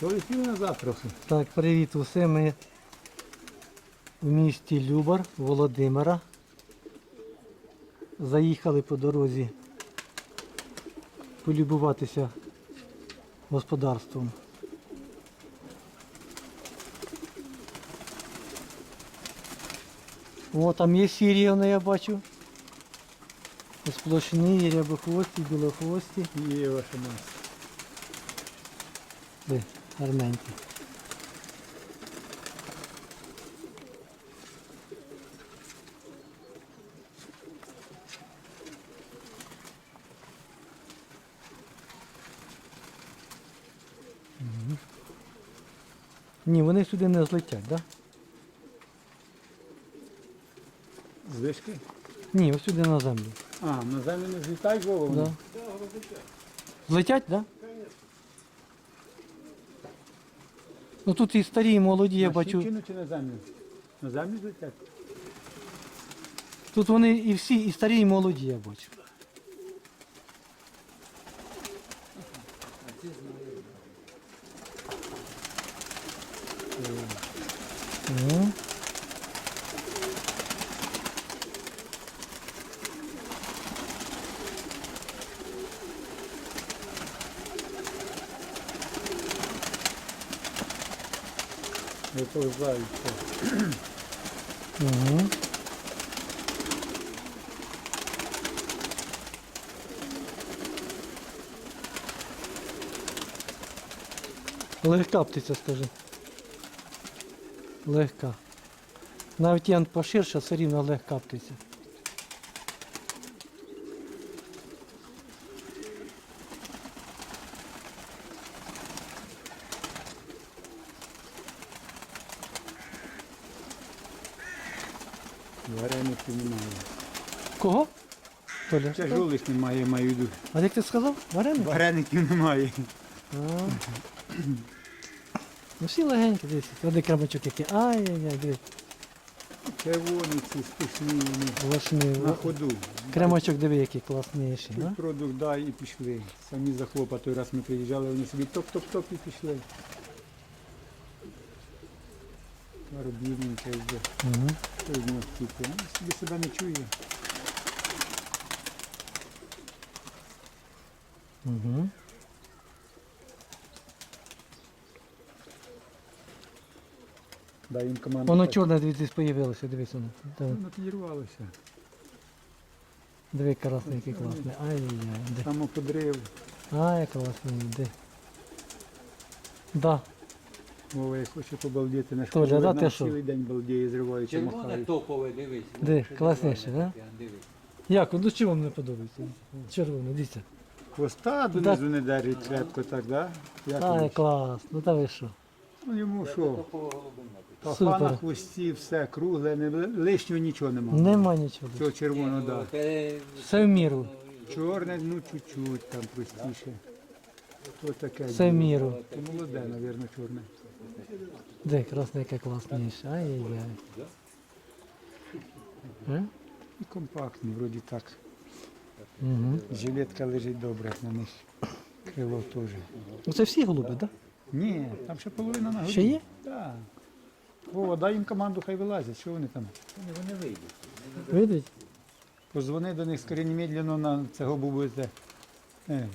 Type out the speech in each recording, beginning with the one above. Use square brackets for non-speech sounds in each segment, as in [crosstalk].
Полетів назад трохи. Так, привіт усім. Ми в місті Любар, Володимира. Заїхали по дорозі полюбуватися господарством. О, там є сіріяни, я бачу. Сплошні, рябохвості, білохвості. Є ваша маса. Гарненькі. Ні, вони сюди не злетять, так? Да? З вишки? Ні, ось сюди на землю. А, на землю не злітай голову. Да. Злетять, так? Да? Ну тут і старі, і молоді, я бачу. Кинуть чи на землю? На землю злетять? Тут вони і всі, і старі, і молоді, я бачу. Мгм. Виповзаються. Угу. Легка птиця, скажи. Легка. Навіть ян поширша, все рівно легка птиця. Вареників немає. Кого? Толя. Тяжолих немає, я маю в виду. А як ти сказав? Вареник? Вареників немає. А. Ну всі легенькі, дивіться. Води крамачок який. Ай-яй-яй, дивіться. Червоні ці спішні вони. Влашний. На ходу. Кремачок диви, який класніший. А? Продукт дай і пішли. Самі за хлопа той раз ми приїжджали, вони собі топ-топ-топ і пішли. Робівненька йде. Угу. Що з нього? Ну, собі себе не чує. Угу. Дай їм команду. Воно чорне дивіться, появилося, дивись воно. Воно підірвалося. диви красний, який класний. Ай-яй-яй. Де. Само подрив. Ай, класний, де. Да. Мова, я хочу побалдіти на Толя, школу. да, ти що? цілий день балдіє, зриваючи, Червоне махають. топове, дивись. Де? Класніше, да? Дивись. Як? Ну чого вам не подобається? Червоне, дивіться. Хвоста донизу не держить крепко так, да? Як Ай, воно? клас. Ну та ви що? Ну йому що? Паха на Супер. хвості, все кругле, не, лишнього нічого немає. Нема нічого. Цього червоного, Ну, да. те- Все в міру. Чорне, ну чуть-чуть там простіше. Таке. Все в міру. Це молоде, мабуть, чорне. Де красне, яке класніше. Ай-яй-яй. Е? І компактний, вроді так. Угу. Жилетка лежить добре на них. Крило теж. Ну це всі голуби, так? Да? Ні, там ще половина на Ще є? Так. Вова, дай їм команду, хай вилазять. Що вони там? Вони, вони вийдуть. Видить? Позвони до них скоріше немедленно на цього бубуйте. Е,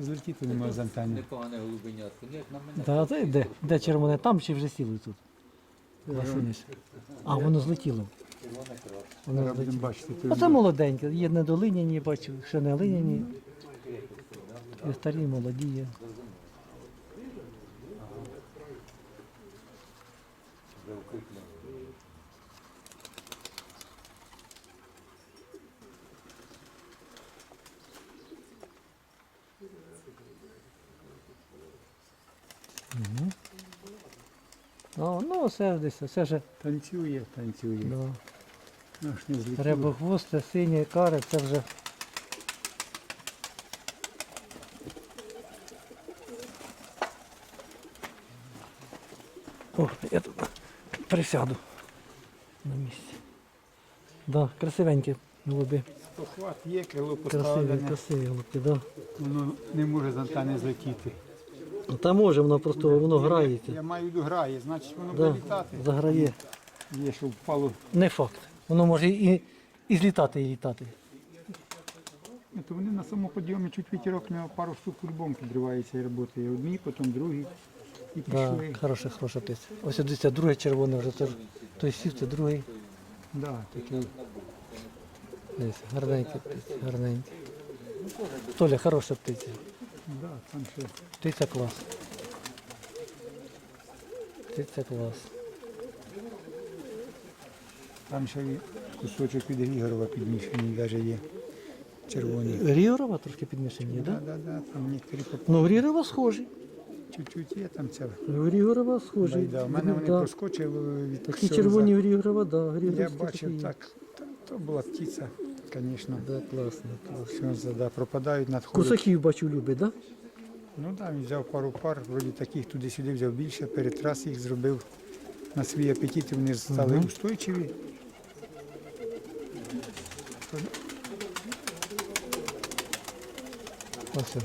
злетіти немає з антенни. Непогане голубенятко. Ні, на мене. Да, це де? Де червоне? Там чи вже сіли тут? А, воно злетіло. Воно злетіло. будемо бачити. А це молоденьке, є недолиняні, бачу, ще не линяні. Є старі, молоді є. Укріплено. Ну, все ж десь, все ж. Танцює, танцює. Да. Ну, ж не злетіло. Рябохвосте, синє, каре, це вже. О, я тут присяду на місці. Да, красивенькі голуби. Похват є, крило Красиві, поставлене. красиві голубки, да. Воно не може з антени злетіти. Ну, Та може, воно просто воно грається. Я маю в виду грає, значить воно Да, літати. заграє. Є, що впало. Не факт. Воно може і, і злітати, і літати. То вони на самому підйомі чуть вітерок на пару штук по-любому підривається і працює. Одні, потім другі. І Да, пішли. хороша, хороша птиця. Ось дивіться, друге червоне вже. Це, той сів, це другий. Да. Дивись, гарненький птиця, гарненький. Толя, хороша птиця. Да, там ще. Птиця клас. Птиця клас. Там ще і кусочок від Грігорова підмішаний навіть є. Червоний. Грігорова трошки підмішані, Да, так? Да? да, да, там некоторі поп- Ну, Грігорова схожі. чуть-чуть є там це. Грігорова схожі. Да, У мене вони Да. проскочили від Такі червоні Грігорова, да. Я бачив так, та- то була птиця, звісно. Да, класно, класно. Да, пропадають, надходять. Кусаків бачу любить, так? Да? Ну так, він взяв пару пар, вроді таких туди-сюди взяв більше, перед раз їх зробив на свій апетит, і вони стали Мгм. устойчиві. Ось.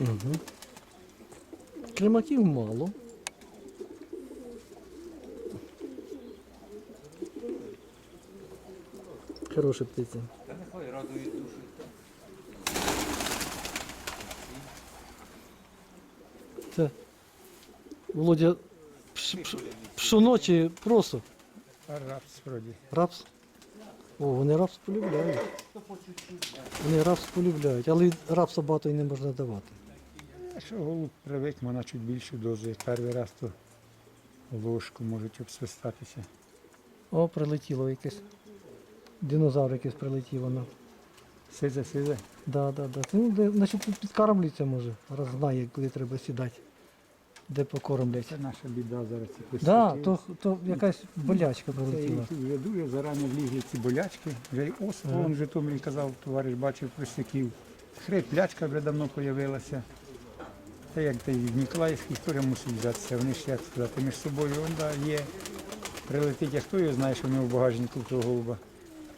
Угу. Кремаків мало. Хороша птиця. Та нехай радують душу. Це Володя пш, пш, пшоно чи просто рапс вроді. рапс. О, вони рапс полюбляють. Вони рапс полюбляють, але рапса багато і не можна давати. Якщо голуб привик, вона чуть більшу дозу. Як перший раз, то ложку можуть обсвистатися. О, прилетіло якесь. Динозавр якийсь прилетів воно. Сизе, сизе. Да, да, да. Ну, де, значить, тут підкармлюється може, раз знає, куди треба сідати. Де покормлять. Це наша біда зараз. ці Да, косяки. то, то якась болячка прилетіла. вже дуже зарані влізли ці болячки. Вже й ос, Ага. вон в Житомирі казав, товариш бачив просяків. Хриплячка вже давно з'явилася. Та як та в Ніколаївській історія мусить взятися. Вони ж як сказати, між собою да, є. Прилетить, а хто його знає, що в нього в багажнику того голуба,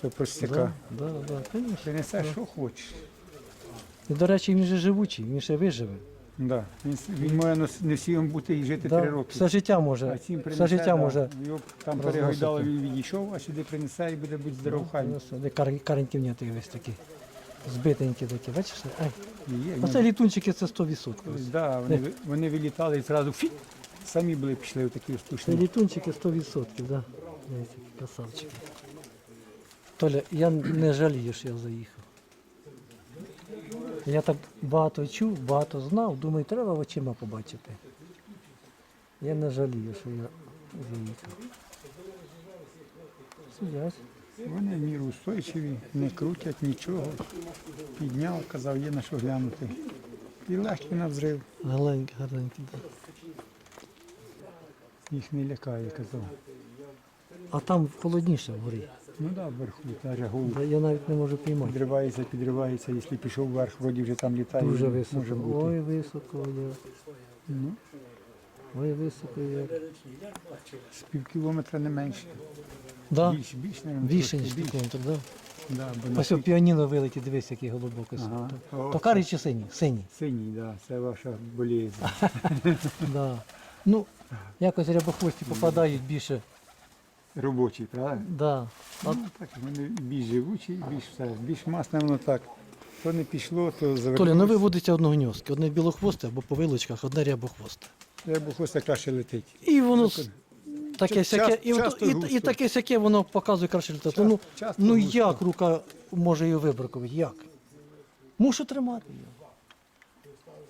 то просяка. Да, да, да, конечно. Принесе, що хочеш. І, до речі, він же живучий, він ще виживе. Да. Він, він може нос- не всім бути і жити Да, три роки. все життя може. А цим все життя да, може. його там розносити. перегойдало, він відійшов, а сюди принесе і буде будь здоров хай. Ну, все, Де кар- весь такі. Збитенькі такі, бачиш? Ай. Є, Оце літунчики це 100%. Да, вони, ви- вони вилітали і зразу фі, самі були пішли в такі Це літунчики 100%, да. Дивіться, які красавчики. Толя, я не жалію, що я заїхав. Я так багато чув, багато знав, думаю, треба очима побачити. Я не жалію, що я заїхав. Сидять. Вони в міру устойчиві, не крутять нічого. Підняв, казав, є на що глянути. І легкий на взрив, Гарненькі, гарненькі. Да. їх не лякає, казав. А там холодніше вгорі. Ну так, да, вверху, навіть голуб. Да, Я навіть не можу піймати. Підривається, підривається, якщо пішов вверх, вроді вже там літає. Дуже може бути. Ой, високо як. Ну, Ой, високо як. з пів кілометра не менше. Да? Більше, більше, мабуть, Більше, трошки ніж більше. кілометр, да? Да, бо на Ось піаніно вилетить, дивись, який голубок. ось. Ага. То- То карий чи синій? Синій. Синій, да, це ваша болезнь. [laughs] Да. Ну, якось рябохвості попадають більше. Робочий, правда? Да. А, Ну, так, вони більш живучі, більш все, більш масне воно так. То не пішло, то завернулося. Толя, ну виводиться одногньозки. Одне білохвосте або по вилочках, одне рябохвосте. Треба хвоста краще летить. І воно с- таке Ча- сяке, і, ото- і, густо. і таке сяке воно показує краще літати. Ча- Ну, часто ну густо. як рука може її вибраковувати? Як? Мушу тримати її.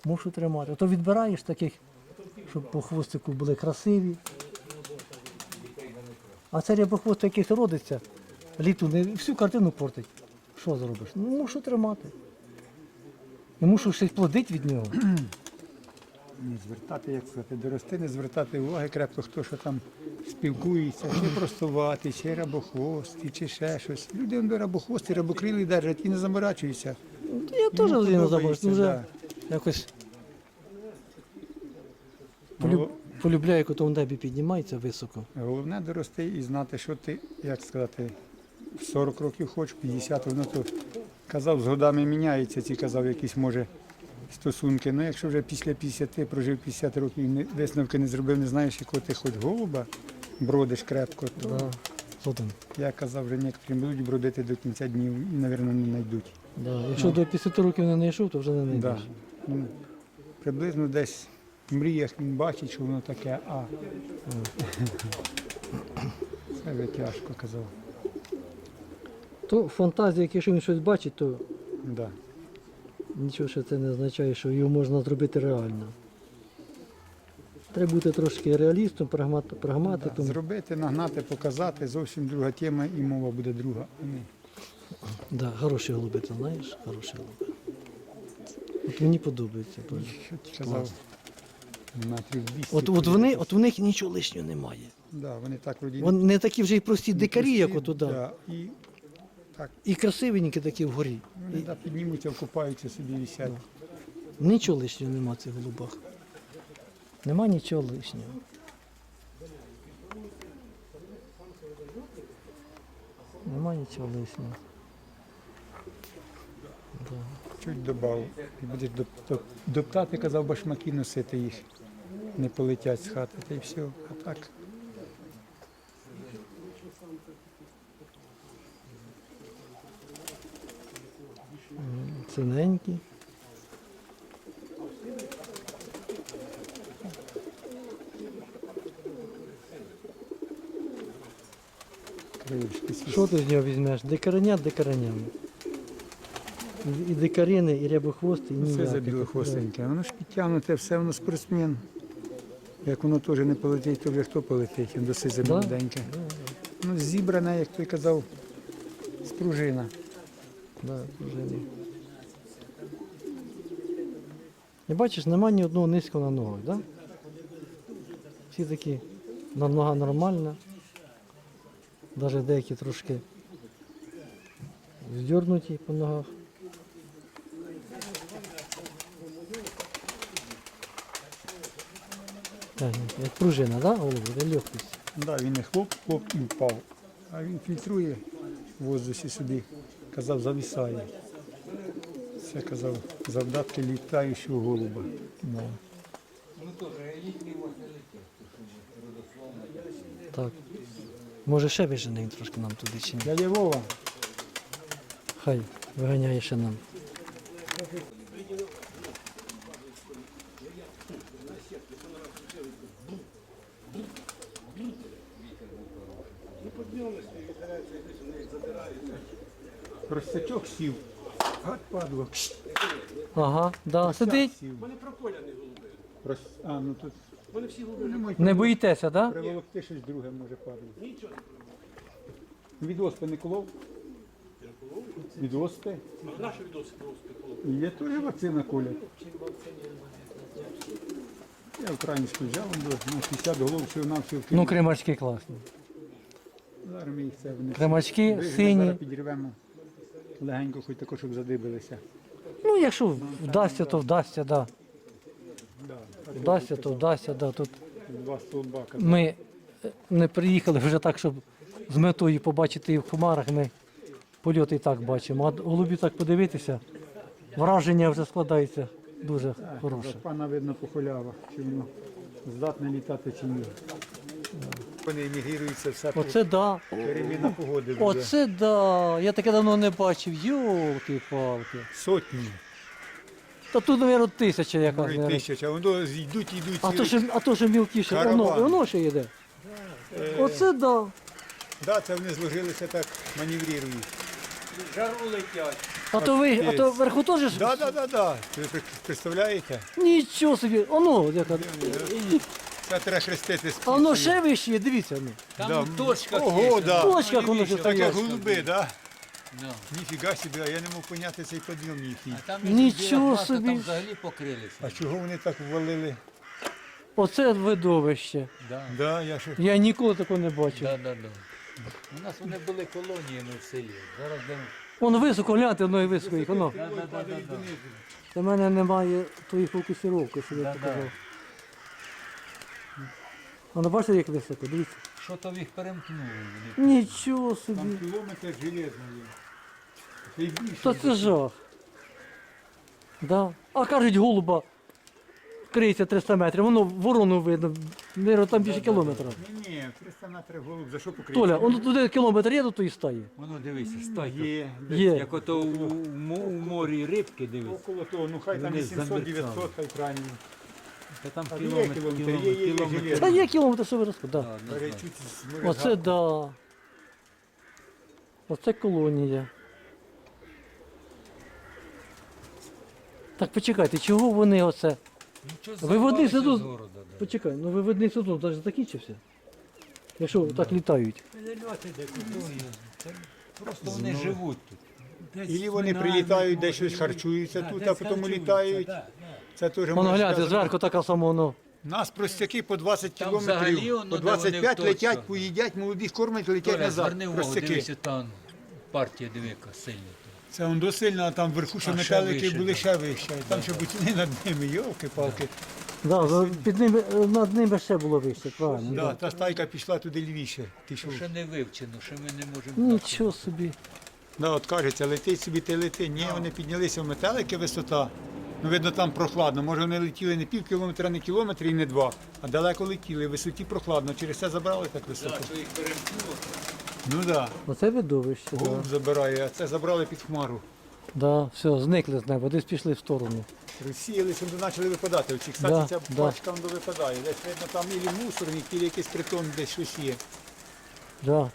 Мушу тримати. А то відбираєш таких, щоб по хвостику були красиві. А це рябохвост якийсь родиться, літу не всю картину портить. Що зробиш? Ну мушу тримати. І мушу щось плодити від нього. Не звертати, як сказати, до рости, не звертати уваги крепко, хто що там спілкується, чи простувати, чи рабохвости, чи ще щось. Люди до рабохвости, рабокрилі держать і не заморачуються. Та Я теж Йому один забув, подобається, вже да. якось Гол- полюбляю, як у небі піднімається високо. Головне дорости і знати, що ти, як сказати, 40 років хоч, 50, воно то казав, з годами міняється, ці казав, якісь може стосунки. Ну якщо вже після 50 прожив 50 років і не- висновки не зробив, не знаєш, якого ти хоч голуба бродиш крепко, то Да. Я казав, вже некоторі будуть бродити до кінця днів і, мабуть, не знайдуть. Да. Якщо до 50 років не знайшов, то вже не Да. знайдеш. Ну, приблизно десь в мріях він бачить, що воно таке, а це вже тяжко казав. То фантазія, якщо він щось бачить, то Да. Нічого ще це не означає, що його можна зробити реально. Треба бути трошки реалістом, прагматиком. Зробити, нагнати, показати зовсім друга тема і мова буде друга. Да, хороші голуби, ти знаєш? Хороші голуби. От мені подобається. казав, метрів 200. От, от, вони, от у них нічого лишнього немає. Да, вони так вроді Вони не такі вже й прості дикарі, як прості, отуда. Да, і І красивенькі такі вгорі. вони да, піднімуться, вкопаються собі висять. Нічого лишнього нема в цих голубах. Нема нічого лишнього. Нема нічого лишнього. Да. Чуть добав. І будеш доп- доп- доптати, казав, башмаки носити їх. Не полетять з хати, та й все. А так. Синенькі. Що ти з нього візьмеш? Дикареня дикаренями. І- дикарини, і рябохвости, і ніякі. за білохвостеньке. Воно ж підтягнуте, все воно спортсмен. Як воно теж не полетить, то вже хто полетить, він досить за Да. молоденьке. Ну, зібране, як той казав, спружина. Да, вже ні. І бачиш, нема ні одного низького на ногах, да? Всі такі, нога нормальна. Навіть деякі трошки здернуті по ногах. Як пружина, да, голову, де легкість. Да, він не хлоп, хлоп і впав. А він фільтрує в воздусі собі, казав, завісає. Це казав, завдатки літаючого голуба. Да. Так. Може ще вижене трошки нам туди чи ні? Дядя Вова, Хай виганяє ще нам. простячок сів. Падло. Ага, да, сидить. Вони прополяні голуби. А, ну тут Вони всі голуби. не можуть Не боїтеся, да? приволокти щось друге може падло. Нічого. Від оспи не колов? Від оспи? А наші відоси просто Є теж вакцина колять. Я українську взяв, бо на 50 голов всього на всього Ну, кремачки класні. Зараз ми їх це внесемо. Кремачки Вижимо, сині. Зараз підірвемо легенько, хоч також, щоб задибилися. Ну, якщо вдасться, то вдасться, да. Да. Вдасться, то вдасться, да. Тут Два столбака. ми е, не приїхали вже так, щоб з метою побачити і в хмарах. Ми польоти і так бачимо. А голубі так подивитися, враження вже складається дуже хороше. Пана видно по холявах, чи воно здатне літати чи ні. Вони емігруються все по Оце да. переміна погоди. буде. Оце да. Я таке давно не бачив. Йолки-палки. Сотні, Та тут, мабуть, тисяча якась. може тисяча. Воно йдуть, йдуть. А то, що, а то, що мілкіше, воно, Караван. воно ще йде. Оце да. Да, це вони зложилися так, маневрують. Жару летять. А то ви, а то вверху теж ж? Да, да, да, да. Ви при- представляєте? Нічого собі. Оно, яка. Це треба А воно ще вище є, дивіться. Ну. Там Да. в точках Ого, є. да. В точках воно ще Таке стоять. голуби, да? Да. Ніфіга собі, а я не мог поняти цей підйом їхній. А там Нічого біля хати, собі. Там взагалі покрилися. А чого вони так ввалили? Оце видовище. Да. Да, я ще Я ніколи такого не бачив. Да, да, да. У нас вони були колоніями в селі. Зараз де Воно високо, гляньте, воно і високо їх. Воно. да, да, да, да, да. Для мене немає тої фокусировки, що я Да, показав. Воно бачите, як високо, дивіться. Що то їх перемкнуло. вони. Нічого собі. Там кілометр железний є. Це й більше. Та це жах. Да. А кажуть, голуба криється 300 метрів, воно ворону видно, Миро, там більше кілометра. Ні, ні, 300 метрів голуб, за що покрити? Толя, он туди кілометр є до тої стаї. Воно дивися, стойка. Є, десь Є. Як ото у, у, мо- у морі рибки дивись. около того, ну хай там Вони 800, замерцали. 900, хай крайні. Та там А є кілометр, кілометр, кілометр, є, є, є кілометр. Та є кілометр, що ви розказали. Да. Да, знаю. Моря Оце да. Оце колонія. Так почекайте, чого вони оце? З города, да. Почекай, ну виведний сезон навіть закінчився. Якщо так літають. Це Просто вони живуть тут. Ілі вони прилітають, десь щось харчуються тут, а потім літають. Це теж Воно можна гляньте, сказати. зверху така сама воно. Нас простяки по 20 Там взагалі кілометрів, воно, по де вони 25 в летять, поїдять, молодих кормять, летять Толя, назад. зверни увагу, Простяки. дивися, там партія дивика сильна. Це он досильно, а там вверху ще А, ще метелики вище, були да. ще вище. Там ще бутіни над ними, йолки-палки. Да, за- під ними, е, над ними ще було вище, правильно. Да, Да. та стайка пішла туди лівіше. Пішов. Ще не вивчено, що ми не можемо. Нічого собі. Да, от кажеться, летить собі, ти лети. Ні, вони піднялися в метелики висота. Ну, видно, там прохладно. Може, вони летіли не пів кілометра, не кілометр і не два, а далеко летіли, в висоті прохладно. Через це забрали так високо. що їх перемкнуло. Ну так, да. Оце видовище, да. голуб забирає, а це забрали під хмару. Да, все, зникли з неба, десь пішли в сторону. Розсіялися, вони почали випадати. Оці, кстати, Да, ця да. пачка воно випадає. Десь видно, там ілі мусорник, ілі якийсь притон, десь щось є. Да.